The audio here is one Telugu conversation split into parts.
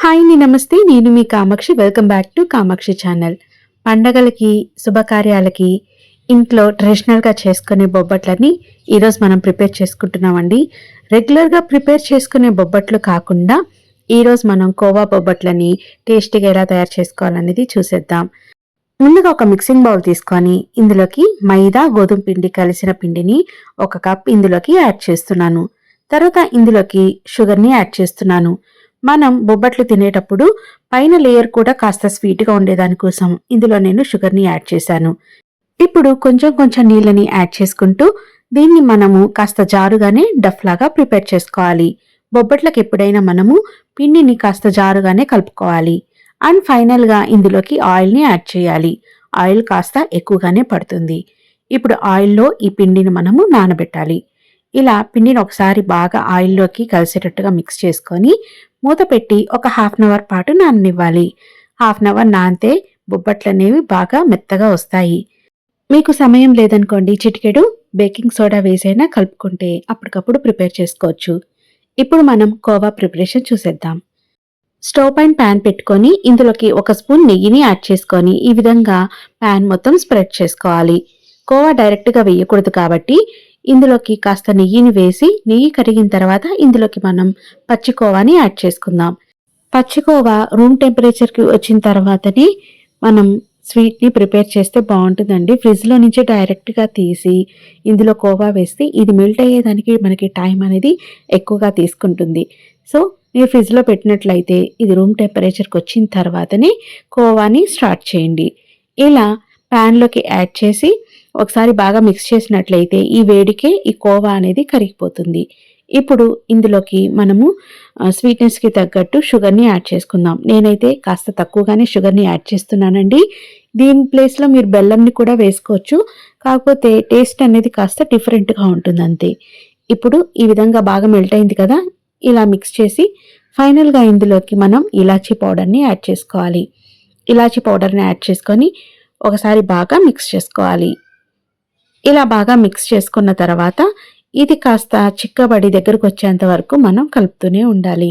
హాయ్ అండి నమస్తే. నేను మీ Kamakshi. Welcome back to Kamakshi channel పండగలకి శుభకార్యాలకి ఇంట్లో ట్రెడిషనల్గా చేసుకునే బొబ్బట్లని ఈరోజు మనం ప్రిపేర్ చేసుకుంటున్నామండి. రెగ్యులర్గా ప్రిపేర్ చేసుకునే బొబ్బట్లు కాకుండా ఈరోజు మనం కోవా బొబ్బట్లని టేస్టీగా ఎలా తయారు చేసుకోవాలనేది చూసేద్దాం. ముందుగా ఒక మిక్సింగ్ బౌల్ తీసుకొని ఇందులోకి మైదా గోధుమ పిండి కలిసిన పిండిని ఒక కప్ ఇందులోకి యాడ్ చేస్తున్నాను. తర్వాత ఇందులోకి షుగర్ని యాడ్ చేస్తున్నాను. మనం బొబ్బట్లు తినేటప్పుడు పైన లేయర్ కూడా కాస్త స్వీట్గా ఉండేదానికోసం ఇందులో నేను షుగర్ని యాడ్ చేశాను. ఇప్పుడు కొంచెం కొంచెం నీళ్ళని యాడ్ చేసుకుంటూ దీన్ని మనము కాస్త జారుగానే డఫ్ లాగా ప్రిపేర్ చేసుకోవాలి. బొబ్బట్లకు ఎప్పుడైనా మనము పిండిని కాస్త జారుగానే కలుపుకోవాలి. అండ్ ఫైనల్గా ఇందులోకి ఆయిల్ని యాడ్ చేయాలి. ఆయిల్ కాస్త ఎక్కువగానే పడుతుంది. ఇప్పుడు ఆయిల్లో ఈ పిండిని మనము నానబెట్టాలి. ఇలా పిండిని ఒకసారి బాగా ఆయిల్లోకి కలిసేటట్టుగా మిక్స్ చేసుకొని మూత పెట్టి ఒక హాఫ్ అన్ అవర్ పాటు నాననివ్వాలి. హాఫ్ అన్ అవర్ నానితే బొబ్బట్లు అనేవి బాగా మెత్తగా వస్తాయి. మీకు సమయం లేదనుకోండి చిటికెడు బేకింగ్ సోడా వేసైనా కలుపుకుంటే అప్పటికప్పుడు ప్రిపేర్ చేసుకోవచ్చు. ఇప్పుడు మనం కోవా ప్రిపరేషన్ చూసేద్దాం. స్టవ్ పైన ప్యాన్ పెట్టుకొని ఇందులోకి ఒక స్పూన్ నెయ్యిని యాడ్ చేసుకొని ఈ విధంగా ప్యాన్ మొత్తం స్ప్రెడ్ చేసుకోవాలి. కోవా డైరెక్ట్గా వేయకూడదు కాబట్టి ఇందులోకి కాస్త నెయ్యిని వేసి నెయ్యి కరిగిన తర్వాత ఇందులోకి మనం పచ్చికోవాని యాడ్ చేసుకుందాం. పచ్చికోవా రూమ్ టెంపరేచర్కి వచ్చిన తర్వాతనే మనం స్వీట్ని ప్రిపేర్ చేస్తే బాగుంటుందండి. ఫ్రిడ్జ్లో నుంచి డైరెక్ట్గా తీసి ఇందులో కోవా వేస్తే ఇది మెల్ట్ అయ్యేదానికి మనకి టైం అనేది ఎక్కువగా తీసుకుంటుంది. సో మీరు ఫ్రిడ్జ్లో పెట్టినట్లయితే ఇది రూమ్ టెంపరేచర్కి వచ్చిన తర్వాతనే కోవాని స్టార్ట్ చేయండి. ఇలా ప్యాన్లోకి యాడ్ చేసి ఒకసారి బాగా మిక్స్ చేసినట్లయితే ఈ వేడికే ఈ కోవా అనేది కరిగిపోతుంది. ఇప్పుడు ఇందులోకి మనము స్వీట్నెస్కి తగ్గట్టు షుగర్ని యాడ్ చేసుకుందాం. నేనైతే కాస్త తక్కువగానే షుగర్ని యాడ్ చేస్తున్నానండి. దీని ప్లేస్లో మీరు బెల్లంని కూడా వేసుకోవచ్చు. కాకపోతే టేస్ట్ అనేది కాస్త డిఫరెంట్గా ఉంటుంది అంతే ఇప్పుడు ఈ విధంగా బాగా మెల్ట్ అయింది కదా ఇలా మిక్స్ చేసి ఫైనల్గా ఇందులోకి మనం ఇలాచీ పౌడర్ని యాడ్ చేసుకోవాలి. ఇలాచీ పౌడర్ని యాడ్ చేసుకొని ఒకసారి బాగా మిక్స్ చేసుకోవాలి. ఇలా బాగా మిక్స్ చేసుకున్న తర్వాత ఇది కాస్త చిక్కబడి దగ్గరకు వచ్చేంత వరకు మనం కలుపుతూనే ఉండాలి.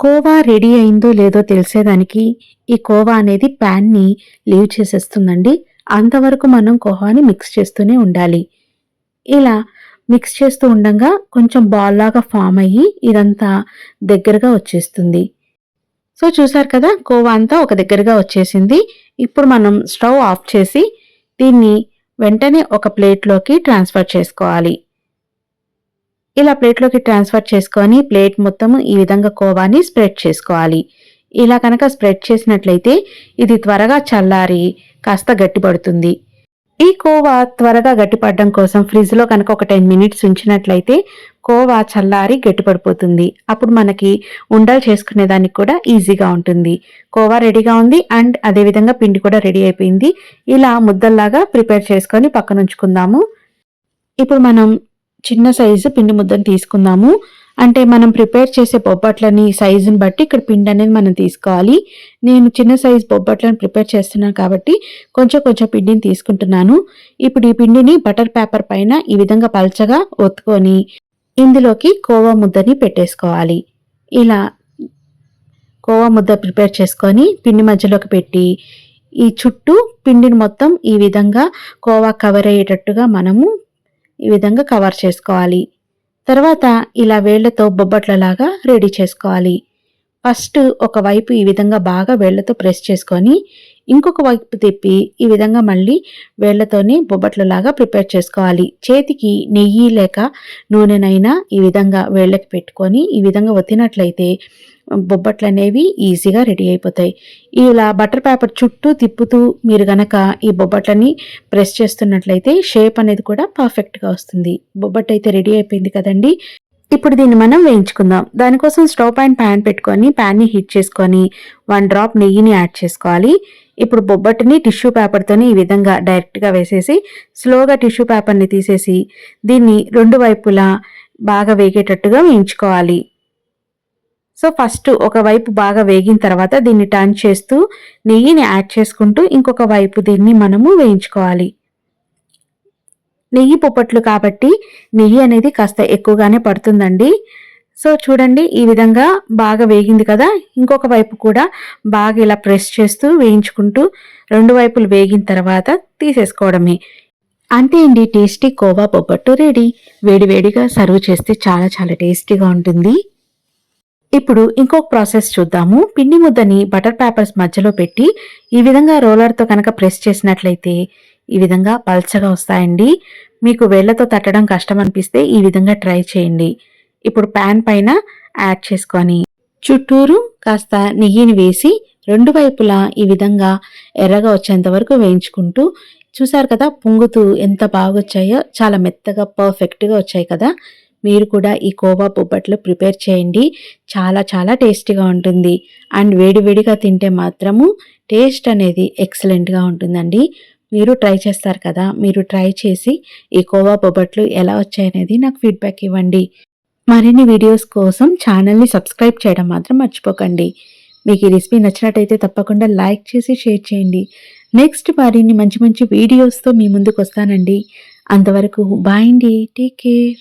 కోవా రెడీ అయిందో లేదో తెలిసేదానికి ఈ కోవా అనేది ప్యాన్ని లీవ్ చేసేస్తుందండి. అంతవరకు మనం కోవాని మిక్స్ చేస్తూనే ఉండాలి. ఇలా మిక్స్ చేస్తూ ఉండగా కొంచెం బాల్ లాగా ఫామ్ అయ్యి ఇదంతా దగ్గరగా వచ్చేస్తుంది. సో చూసారు కదా కోవా అంతా ఒక దగ్గరగా వచ్చేసింది. ఇప్పుడు మనం స్టవ్ ఆఫ్ చేసి దీన్ని వెంటనే ఒక ప్లేట్లోకి ట్రాన్స్ఫర్ చేసుకోవాలి. ఇలా ప్లేట్లోకి ట్రాన్స్ఫర్ చేసుకొని ప్లేట్ మొత్తం ఈ విధంగా కోవాని స్ప్రెడ్ చేసుకోవాలి. ఇలా కనుక స్ప్రెడ్ చేసినట్లయితే ఇది త్వరగా చల్లారి కాస్త గట్టిపడుతుంది. ఈ కోవా త్వరగా గట్టిపడడం కోసం ఫ్రిడ్జ్లో కనుక ఒక టెన్ మినిట్స్ ఉంచినట్లయితే కోవా చల్లారి గట్టిపడిపోతుంది. అప్పుడు మనకి ఉండలు చేసుకునే దానికి కూడా ఈజీగా ఉంటుంది. కోవా రెడీగా ఉంది అండ్ అదేవిధంగా పిండి కూడా రెడీ అయిపోయింది. ఇలా ముద్దల్లాగా ప్రిపేర్ చేసుకొని పక్కన ఉంచుకుందాము ఇప్పుడు మనం చిన్న సైజు పిండి ముద్దను తీసుకుందాము. అంటే మనం ప్రిపేర్ చేసే బొబ్బట్లని సైజుని బట్టి ఇక్కడ పిండి అనేది మనం తీసుకోవాలి. నేను చిన్న సైజు బొబ్బట్లను ప్రిపేర్ చేస్తున్నాను కాబట్టి కొంచెం కొంచెం పిండిని తీసుకుంటున్నాను. ఇప్పుడు ఈ పిండిని బటర్ పేపర్ పైన ఈ విధంగా పల్చగా ఒత్తుకొని ఇందులోకి కోవా ముద్దని పెట్టేసుకోవాలి. ఇలా కోవా ముద్ద ప్రిపేర్ చేసుకొని పిండి మధ్యలోకి పెట్టి ఈ చుట్టూ పిండిని మొత్తం ఈ విధంగా కోవా కవర్ అయ్యేటట్టుగా మనము ఈ విధంగా కవర్ చేసుకోవాలి. తర్వాత ఇలా వేళ్ళతో బొబ్బట్లలాగా రెడీ చేసుకోవాలి. ఫస్ట్ ఒక వైపు ఈ విధంగా బాగా వేళ్ళతో ప్రెస్ చేసుకొని ఇంకొక వైపు తిప్పి ఈ విధంగా మళ్ళీ వేళ్ళతోనే బొబ్బట్లలాగా ప్రిపేర్ చేసుకోవాలి. చేతికి నెయ్యి లేక నూనెనైనా ఈ విధంగా వేళ్ళకి పెట్టుకొని ఈ విధంగా వత్తినట్లయితే బొబ్బట్లు అనేవి ఈజీగా రెడీ అయిపోతాయి. ఇలా బటర్ పేపర్ చుట్టూ తిప్పుతూ మీరు గనక ఈ బొబ్బట్లని ప్రెస్ చేస్తున్నట్లయితే షేప్ అనేది కూడా పర్ఫెక్ట్గా వస్తుంది. బొబ్బట్ అయితే రెడీ అయిపోయింది కదండి. ఇప్పుడు దీన్ని మనం వేయించుకుందాం. దానికోసం స్టవ్ పైన ప్యాన్ పెట్టుకొని ప్యాన్ని హీట్ చేసుకొని వన్ డ్రాప్ నెయ్యిని యాడ్ చేసుకోవాలి. ఇప్పుడు బొబ్బట్టుని టిష్యూ పేపర్తోని ఈ విధంగా డైరెక్ట్గా వేసేసి స్లోగా టిష్యూ పేపర్ని తీసేసి దీన్ని రెండు వైపులా బాగా వేగేటట్టుగా వేయించుకోవాలి. సో ఫస్ట్ ఒక వైపు బాగా వేగిన తర్వాత దీన్ని టర్న్ చేస్తూ నెయ్యిని యాడ్ చేసుకుంటూ ఇంకొక వైపు దీన్ని మనము వేయించుకోవాలి. నెయ్యి పొప్పట్లు కాబట్టి నెయ్యి అనేది కాస్త ఎక్కువగానే పడుతుందండి. సో చూడండి ఈ విధంగా బాగా వేగింది కదా ఇంకొక వైపు కూడా బాగా ఇలా ప్రెస్ చేస్తూ వేయించుకుంటూ రెండు వైపులు వేగిన తర్వాత తీసేసుకోవడమే. అంతే అండి టేస్టీ కోవా పొప్పట్టు రెడీ. వేడివేడిగా సర్వ్ చేస్తే చాలా చాలా టేస్టీగా ఉంటుంది. ఇప్పుడు ఇంకొక ప్రాసెస్ చూద్దాము. పిండి ముద్దని బటర్ పేపర్స్ మధ్యలో పెట్టి ఈ విధంగా రోలర్తో కనుక ప్రెస్ చేసినట్లయితే ఈ విధంగా పల్చగా వస్తాయండి. మీకు వేళ్ళతో తట్టడం కష్టం అనిపిస్తే ఈ విధంగా ట్రై చేయండి. ఇప్పుడు ప్యాన్ పైన యాడ్ చేసుకొని చుట్టూరు కాస్త నెయ్యిని వేసి రెండు వైపులా ఈ విధంగా ఎర్రగా వచ్చేంత వరకు వేయించుకుంటూ చూసారు కదా పొంగుతూ ఎంత బాగా వచ్చాయో చాలా మెత్తగా పర్ఫెక్ట్గా వచ్చాయి కదా. మీరు కూడా ఈ కోవా బొబ్బట్లు ప్రిపేర్ చేయండి. చాలా చాలా టేస్టీగా ఉంటుంది. అండ్ వేడివేడిగా తింటే మాత్రము టేస్ట్ అనేది ఎక్సలెంట్గా ఉంటుందండి. మీరు ట్రై చేస్తారు కదా మీరు ట్రై చేసి ఈ కోవా బొబ్బట్లు ఎలా వచ్చాయనేది నాకు ఫీడ్బ్యాక్ ఇవ్వండి. మరిన్ని వీడియోస్ కోసం ఛానల్ని సబ్స్క్రైబ్ చేయడం మాత్రం మర్చిపోకండి. మీకు ఈ రెసిపీ నచ్చినట్టయితే తప్పకుండా లైక్ చేసి షేర్ చేయండి. నెక్స్ట్ మరిన్ని మంచి మంచి వీడియోస్తో మీ ముందుకు వస్తానండి. అంతవరకు బాయ్ అండి. Take care.